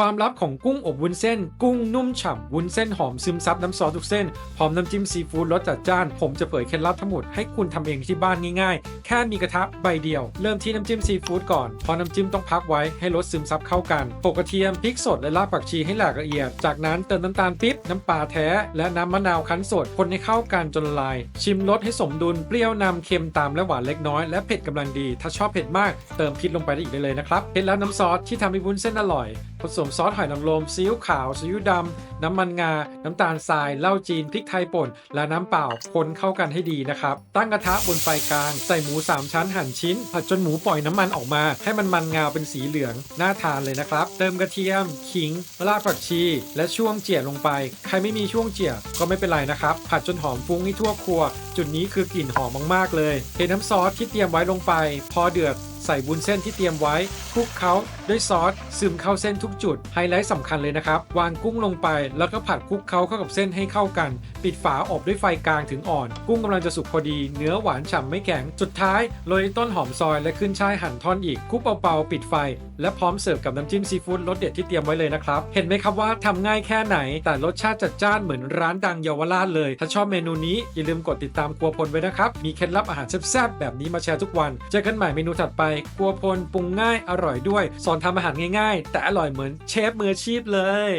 ความลับของกุ้งอบวุ้นเส้น กุ้งนุ่มฉ่ำวุ้นเส้นหอมซึมซับน้ำซอสทุกเส้นพร้อมน้ำจิ้มซีฟู้ดรสจัดจ้าน ผมจะเผยเคล็ดลับทั้งหมดให้คุณทำเองที่บ้านง่ายๆ แค่มีกระทะใบเดียว เริ่มที่น้ำจิ้มซีฟู้ดก่อน พอน้ำจิ้มต้องพักไว้ให้รสซึมซับเข้ากันโปกกระเทียมพริกสดและรากผักชีให้แหลกละเอียด จากนั้นเติมน้ำตาลปิ๊บน้ำปลาแท้ และน้ำมะนาวคั้นสดคนให้เข้ากันจนละลาย ชิมรสให้สมดุลเปรี้ยวนำเค็มตามและหวานเล็กน้อยและเผ็ดกำลังดี ถ้าชอบเผ็ดมากเติมพริกลงไปได้อีกได้เลยนะครับเคล็ดลับน้ำซอสที่ทำให้วุ้นเส้นอร่อยผสมซอสหอยนางรมซีอิ๊วขาวซีอิ๊วดำน้ำมันงา น้ำตาลทรายเหล้าจีนพริกไทยป่น และน้ำเปล่าคนเข้ากันให้ดีนะครับ ตั้งกระทะบนไฟกลาง ใส่หมู 3 ชั้นหั่นชิ้น ผัดจนหมูปล่อยน้ำมันออกมา ให้มันมันงาเป็นสีเหลือง น่าทานเลยนะครับ เติมกระเทียม ขิงรากผักชี และช่วงเจี่ยลงไป ใครไม่มีช่วงเจี่ยก็ไม่เป็นไรนะครับ ผัดจนหอมฟุ้งให้ทั่วครัว จุดนี้คือกลิ่นหอมมากๆเลยเทน้ำซอสที่เตรียมไว้ลงไป พอเดือด ใส่วุ้นเส้นที่เตรียมไว้คลุกเคล้าด้วยซอสซึมเข้าเส้นทุกจุด ไฮไลท์สำคัญเลยนะครับ วางกุ้งลงไป แล้วก็ผัดคลุกเคล้าเข้ากับเส้นให้เข้ากัน ปิดฝาอบด้วยไฟกลางถึงอ่อน กุ้งกำลังจะสุกพอดี เนื้อหวานฉ่ำไม่แข็ง สุดท้ายโรยต้นหอมซอยและขึ้นช่ายหั่นท่อนอีกคลุกเบาๆปิดไฟ และพร้อมเสิร์ฟกับน้ำจิ้มซีฟู้ดรสเด็ดที่เตรียมไว้เลยนะครับเห็นไหมครับว่าทำง่ายแค่ไหน แต่รสชาติจัดจ้านเหมือนร้านดังเยาวราชเลย ถ้าชอบเมนูนี้อย่าลืมกดติดตามครัวพลไว้นะครับมีเคล็ดลับอาหารแซ่บๆแบบนี้มาแชร์ทุกวัน เจอกันใหม่เมนูถัดไปกลัวพลปรุงง่ายอร่อยด้วย สอนทำอาหารง่ายๆ แต่อร่อยเหมือนเชฟมืออาชีพเลย